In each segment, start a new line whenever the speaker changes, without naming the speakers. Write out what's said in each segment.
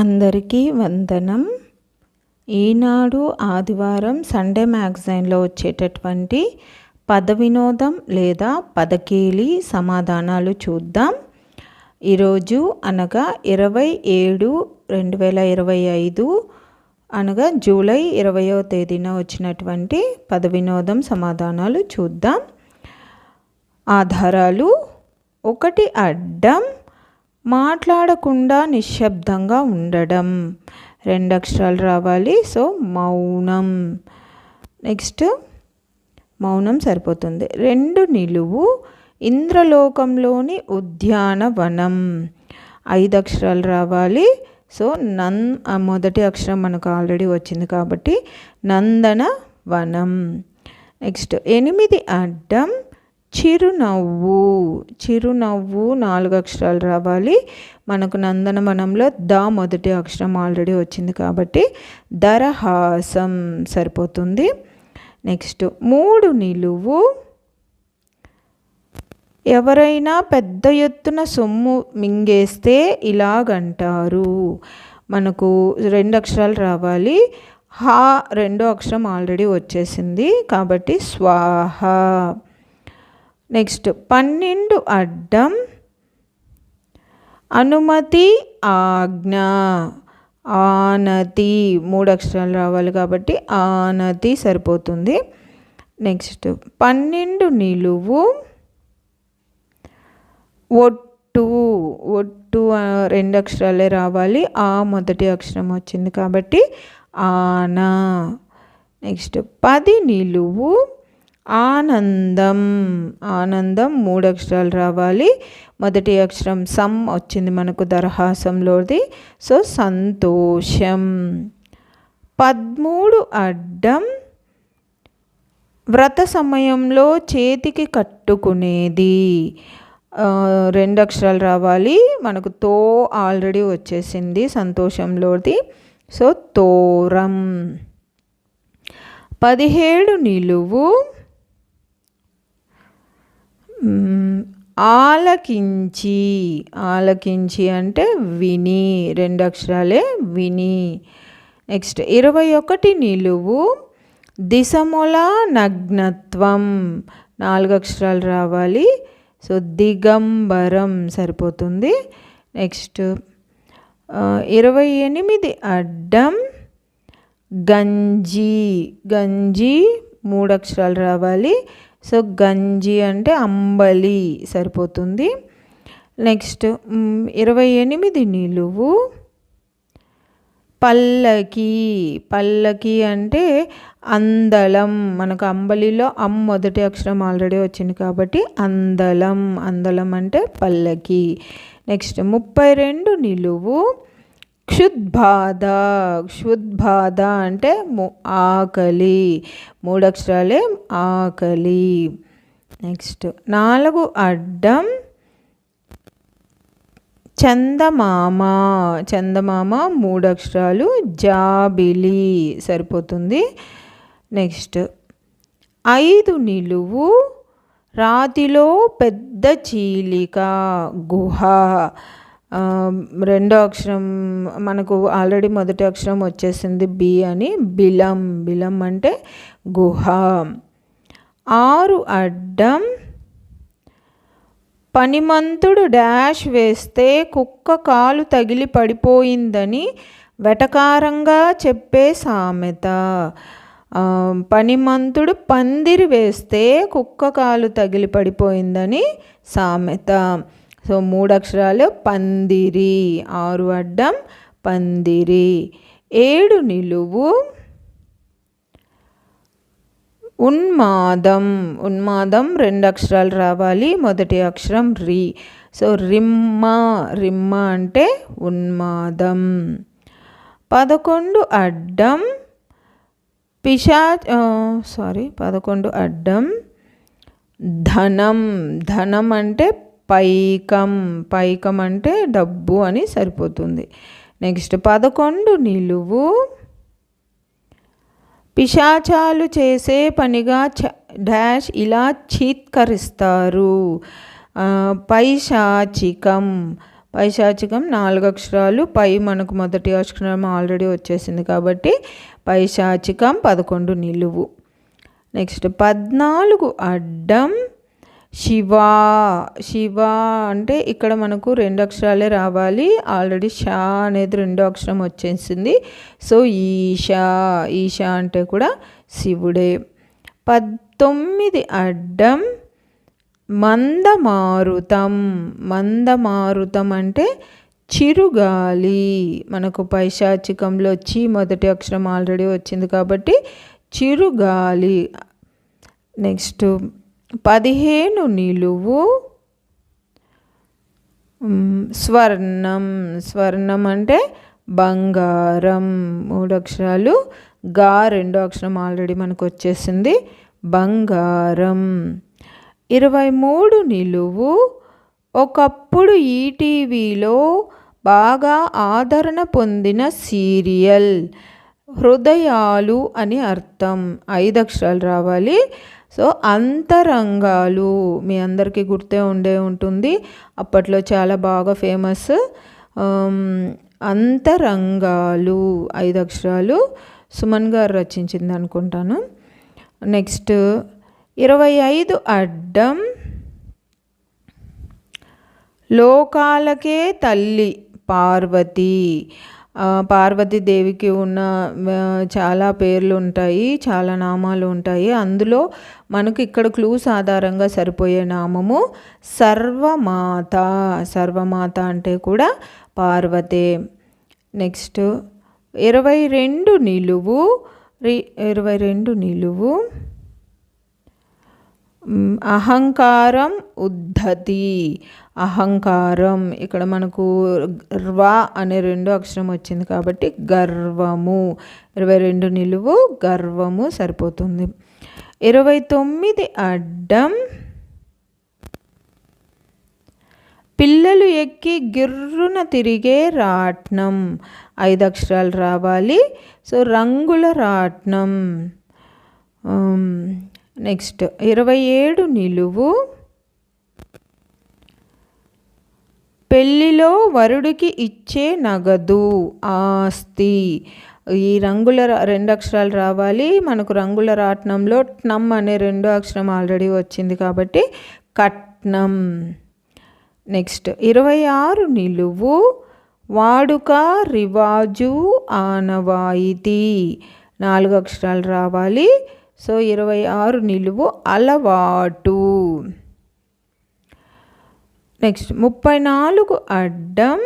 అందరికీ వందనం. ఈనాడు ఆదివారం సండే మ్యాగజైన్లో వచ్చేటటువంటి పద వినోదం లేదా పదకేలి సమాధానాలు చూద్దాం. ఈరోజు అనగా ఇరవై ఏడు రెండు వేల ఇరవై ఐదు అనగా జూలై ఇరవయో తేదీన వచ్చినటువంటి పద వినోదం సమాధానాలు చూద్దాం. ఆధారాలు ఒకటి అడ్డం మాట్లాడకుండా నిశ్శబ్దంగా ఉండడం. రెండు అక్షరాలు రావాలి. సో మౌనం. నెక్స్ట్ మౌనం సరిపోతుంది. రెండు నిలువు. ఇంద్రలోకంలోని ఉద్యానవనం. ఐదు అక్షరాలు రావాలి. సో నన్ మొదటి అక్షరం మనకు ఆల్రెడీ వచ్చింది కాబట్టి నందన వనం నెక్స్ట్ ఎనిమిది అడ్డం. చిరునవ్వు. చిరునవ్వు నాలుగు అక్షరాలు రావాలి. మనకు నందనవనంలో ద మొదటి అక్షరం ఆల్రెడీ వచ్చింది కాబట్టి దరహాసం సరిపోతుంది. నెక్స్ట్ మూడు నిలువు. ఎవరైనా పెద్ద ఎత్తున సొమ్ము మింగేస్తే ఇలాగంటారు. మనకు రెండు అక్షరాలు రావాలి. హా రెండో అక్షరం ఆల్రెడీ వచ్చేసింది కాబట్టి స్వాహ. నెక్స్ట్ పన్నెండు అడ్డం అనుమతి ఆజ్ఞ. ఆనతి. మూడు అక్షరాలు రావాలి కాబట్టి ఆనతి సరిపోతుంది. నెక్స్ట్ పన్నెండు నిలువు. ఒట్టు. ఒట్టు రెండు అక్షరాలే రావాలి. ఆ మొదటి అక్షరం వచ్చింది కాబట్టి ఆనా. నెక్స్ట్ పది నిలువు. ఆనందం. ఆనందం మూడు అక్షరాలు రావాలి. మొదటి అక్షరం సమ్ వచ్చింది మనకు దరహాసంలోది. సో సంతోషం. పదమూడు అడ్డం వ్రత సమయంలో చేతికి కట్టుకునేది. రెండు అక్షరాలు రావాలి. మనకు తో ఆల్రెడీ వచ్చేసింది సంతోషంలోది. సో తోరం. పదిహేడు నిలువు. ఆలకించి ఆలకించి అంటే విని రెండు అక్షరాలే విని. నెక్స్ట్ ఇరవై ఒకటి నిలువు దిశముల నగ్నత్వం. నాలుగు అక్షరాలు రావాలి. సో దిగంబరం సరిపోతుంది. నెక్స్ట్ ఇరవై ఎనిమిది అడ్డం గంజి. గంజి మూడు అక్షరాలు రావాలి. సో గంజి అంటే అంబలి సరిపోతుంది. నెక్స్ట్ ఇరవై ఎనిమిది నిలువు. పల్లకి పల్లకి అంటే అందలం మనకు అంబలిలో అమ్ మొదటి అక్షరం ఆల్రెడీ వచ్చింది కాబట్టి అందలం అందలం అంటే పల్లకి. నెక్స్ట్ ముప్పై రెండు నిలువు. క్షుద్బాధ క్షుద్బాధ అంటే ఆకలి. మూడు అక్షరాలే ఆకలి. నెక్స్ట్ నాలుగు అడ్డం. చందమామ. చందమామ మూడు అక్షరాలు జాబిలి. సరిపోతుంది. నెక్స్ట్ ఐదు నిలువు. రాతిలో పెద్ద చీలిక. గుహ. రెండో అక్షరం మనకు ఆల్రెడీ మొదటి అక్షరం వచ్చేసింది బి అని బిలం. బిలం అంటే గుహ. ఆరు అడ్డం. పనిమంతుడు డాష్ వేస్తే కుక్క కాలు తగిలి పడిపోయిందని వెటకారంగా చెప్పే సామెత. పనిమంతుడు పందిరి వేస్తే కుక్క కాలు తగిలి పడిపోయిందని సామెత. సో మూడు అక్షరాలు పందిరి ఆరు అడ్డం పందిరి. ఏడు నిలువు ఉన్మాదం. ఉన్మాదం రెండు అక్షరాలు రావాలి. మొదటి అక్షరం రి. సో రిమ్మ రిమ్మ అంటే ఉన్మాదం. పదకొండు అడ్డం పిశా సారీ పదకొండు అడ్డం ధనం. ధనం అంటే పైకం పైకం అంటే డబ్బు అని సరిపోతుంది. నెక్స్ట్ పదకొండు నిలువు. పిశాచాలు చేసే పనిగా చ డాష్ ఇలా చీత్కరిస్తారు. పైశాచికం. పైశాచికం నాలుగు అక్షరాలు. పై మనకు మొదటి అక్షరం ఆల్రెడీ వచ్చేసింది కాబట్టి పైశాచికం పదకొండు నిలువు. నెక్స్ట్ పద్నాలుగు అడ్డం. శివ శివ అంటే ఇక్కడ మనకు రెండు అక్షరాలే రావాలి. ఆల్రెడీ షా అనేది రెండో అక్షరం వచ్చేసింది. సో ఈషా ఈషా అంటే కూడా శివుడే. పద్దొమ్మిది అడ్డం మందమారుతం. మందమారుతం అంటే చిరుగాలి. మనకు పైశాచికంలో వచ్చి మొదటి అక్షరం ఆల్రెడీ వచ్చింది కాబట్టి చిరుగాలి. నెక్స్ట్ పదిహేను నిలువు. స్వర్ణం స్వర్ణం అంటే బంగారం మూడు అక్షరాలు. గా రెండో అక్షరం ఆల్రెడీ మనకు వచ్చేసింది. బంగారం. ఇరవై మూడు నిలువు. ఒకప్పుడు ఈటీవీలో బాగా ఆదరణ పొందిన సీరియల్ హృదయాలు అని అర్థం. ఐదు అక్షరాలు రావాలి. సో అంతరంగాలు మీ అందరికీ గుర్తే ఉండే ఉంటుంది. అప్పట్లో చాలా బాగా ఫేమస్. అంతరంగాలు ఐదు అక్షరాలు సుమన్ గారు రచించింది అనుకుంటాను. నెక్స్ట్ ఇరవై ఐదు అడ్డం. లోకాలకే తల్లి పార్వతి. పార్వతీదేవికి ఉన్న చాలా పేర్లు ఉంటాయి చాలా నామాలు ఉంటాయి. అందులో మనకు ఇక్కడ క్లూస్ ఆధారంగా సరిపోయే నామము సర్వమాత. సర్వమాత అంటే కూడా పార్వతే. నెక్స్ట్ ఇరవై రెండు నిలువు ఇరవై రెండు నిలువు అహంకారం ఉద్ధతి. అహంకారం ఇక్కడ మనకు ర్వ అనే రెండు అక్షరం వచ్చింది కాబట్టి గర్వము. ఇరవై రెండు నిలువు గర్వము సరిపోతుంది. ఇరవై తొమ్మిది అడ్డం. పిల్లలు ఎక్కి గిర్రున తిరిగే రాట్నం. ఐదు అక్షరాలు రావాలి. సో రంగుల రాట్నం. నెక్స్ట్ ఇరవై ఏడు నిలువు. పెళ్ళిలో వరుడికి ఇచ్చే నగదు ఆస్తి. ఈ రంగుల రెండు అక్షరాలు రావాలి. మనకు రంగుల రాట్నంలో ట్నం అనే రెండో అక్షరం ఆల్రెడీ వచ్చింది కాబట్టి కట్నం. నెక్స్ట్ ఇరవై ఆరు నిలువు. వాడుక రివాజు ఆనవాయితీ. నాలుగు అక్షరాలు రావాలి. సో ఇరవై ఆరు నిలువు అలవాటు. నెక్స్ట్ ముప్పై నాలుగు అడ్డం.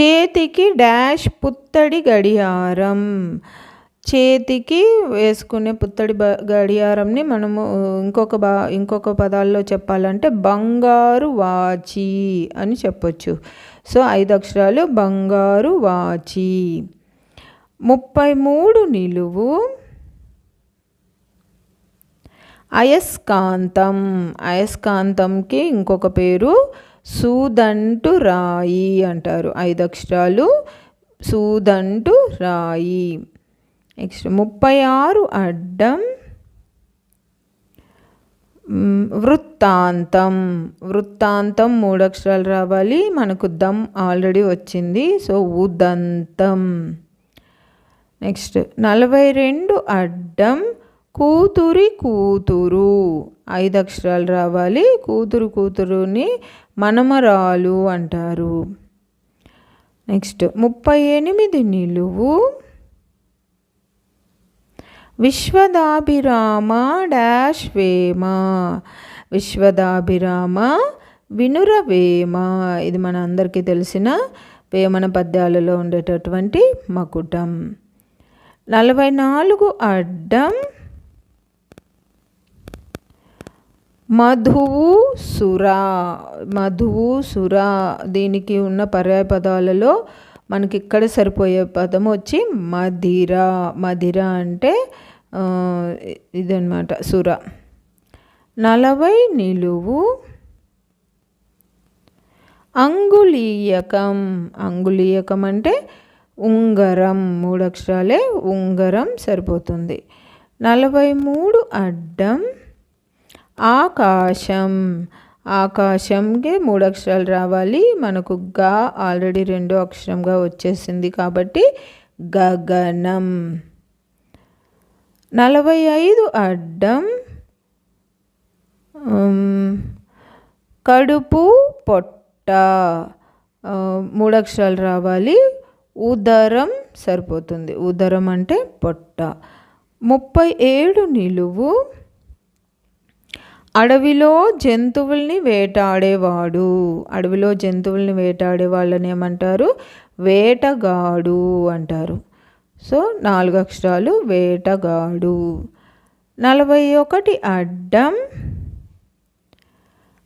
చేతికి డాష్ పుత్తడి గడియారం. చేతికి వేసుకునే పుత్తడి బ గడియారంని మనము ఇంకొక బా ఇంకొక పదాల్లో చెప్పాలంటే బంగారు వాచి అని చెప్పొచ్చు. సో ఐదు అక్షరాలు బంగారు వాచి. ముప్పై మూడు నిలువు. అయస్కాంతం. అయస్కాంతంకి ఇంకొక పేరు సూదంటు రాయి అంటారు. ఐదు అక్షరాలు సూదంటు రాయి. నెక్స్ట్ ముప్పై ఆరు అడ్డం వృత్తాంతం. వృత్తాంతం మూడు అక్షరాలు రావాలి. మనకు దమ్ ఆల్రెడీ వచ్చింది. సో ఉదంతం. నెక్స్ట్ నలభై రెండు అడ్డం కూతురి కూతురు. ఐదు అక్షరాలు రావాలి. కూతురు కూతురుని మనమరాలు అంటారు. నెక్స్ట్ ముప్పై ఎనిమిది నిలువు. విశ్వదాభిరామ డాష్ వేమ. విశ్వదాభిరామ వినురవేమ ఇది మన అందరికీ తెలిసిన వేమన పద్యాలలో ఉండేటటువంటి మకుటం. నలభై నాలుగు అడ్డం మధువు సుర మధువు సుర దీనికి ఉన్న పర్యాయ పదాలలో మనకి ఇక్కడ సరిపోయే పదం వచ్చి మధిర. మధిర అంటే ఇదనమాట సుర. నలభై నిలువు అంగుళీయకం. అంగుళీయకం అంటే ఉంగరం మూడు అక్షరాలే ఉంగరం సరిపోతుంది. నలభై మూడు అడ్డం ఆకాశం. ఆకాశంకి మూడు అక్షరాలు రావాలి. మనకు గా ఆల్రెడీ రెండో అక్షరంగా వచ్చేసింది కాబట్టి గగనం. నలభై ఐదు అడ్డం కడుపు పొట్ట. మూడు అక్షరాలు రావాలి. ఉదరం సరిపోతుంది. ఉదరం అంటే పొట్ట. ముప్పై ఏడు నిలువు. అడవిలో జంతువుల్ని వేటాడేవాడు. అడవిలో జంతువుల్ని వేటాడే వాళ్ళని ఏమంటారు? వేటగాడు అంటారు. సో నాలుగు అక్షరాలు వేటగాడు. నలభై ఒకటి అడ్డం.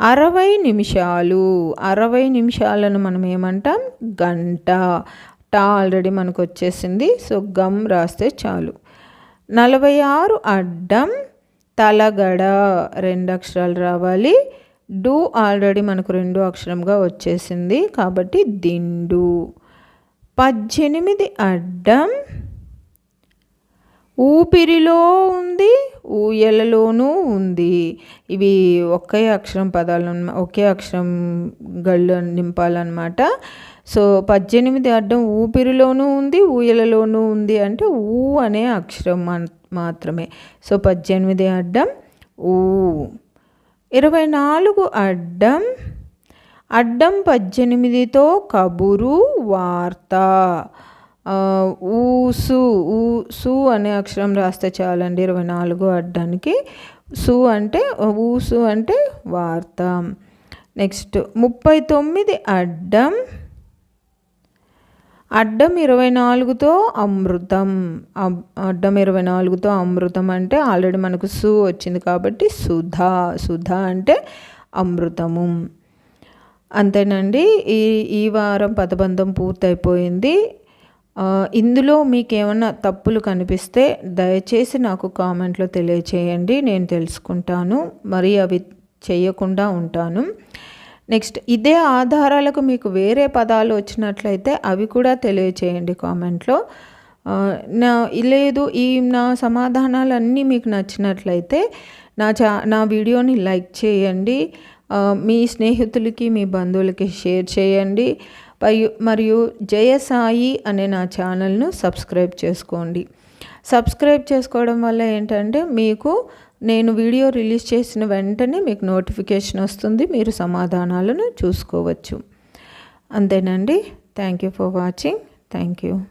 అరవై నిమిషాలు. అరవై నిమిషాలను మనం ఏమంటాం? గంట. టా ఆల్రెడీ మనకు వచ్చేసింది సో గమ్ రాస్తే చాలు. నలభై ఆరు అడ్డం తలగడ రెండు అక్షరాలు రావాలి. డు ఆల్రెడీ మనకు రెండు అక్షరంగా వచ్చేసింది కాబట్టి దిండు. పద్దెనిమిది అడ్డం ఊపిరిలో ఉంది ఊయలలోనూ ఉంది. ఇవి ఒకే అక్షరం పదాలు ఒకే అక్షరం గళ్ళు నింపాలన్నమాట. సో పద్దెనిమిది అడ్డం ఊపిరిలోనూ ఉంది ఊయలలోనూ ఉంది అంటే ఊ అనే అక్షరం మాత్రమే. సో పద్దెనిమిది అడ్డం ఊ. ఇరవై నాలుగు అడ్డం అడ్డం పద్దెనిమిదితో కబురు వార్త. ఊసు ఊ సు అనే అక్షరం రాస్తే చాలండి ఇరవై నాలుగు అడ్డానికి. సు అంటే ఊసు అంటే వార్త. నెక్స్ట్ ముప్పై తొమ్మిది అడ్డం. అడ్డం ఇరవై నాలుగుతో అమృతం. అడ్డం ఇరవై నాలుగుతో అమృతం అంటే ఆల్రెడీ మనకు సు వచ్చింది కాబట్టి సుధా సుధా అంటే అమృతము. అంతేనండి. ఈ ఈ వారం పదబంధం పూర్తయిపోయింది. ఇందులో మీకు ఏమైనా తప్పులు కనిపిస్తే దయచేసి నాకు కామెంట్లో తెలియచేయండి నేను తెలుసుకుంటాను మరి అవి చేయకుండా ఉంటాను. నెక్స్ట్ ఇదే ఆధారాలకు మీకు వేరే పదాలు వచ్చినట్లయితే అవి కూడా తెలియచేయండి కామెంట్లో. నా లేదు ఈ నా సమాధానాలన్నీ మీకు నచ్చినట్లయితే నా చా నా వీడియోని లైక్ చేయండి మీ స్నేహితులకి మీ బంధువులకి షేర్ చేయండి మరియు జయసాయి అనే నా ఛానల్ను సబ్స్క్రైబ్ చేసుకోండి. సబ్స్క్రైబ్ చేసుకోవడం వల్ల ఏంటంటే మీకు నేను వీడియో రిలీజ్ చేసిన వెంటనే మీకు నోటిఫికేషన్ వస్తుంది మీరు సమాధానాలను చూసుకోవచ్చు. అంతేనండి. Thank you for watching. Thank you.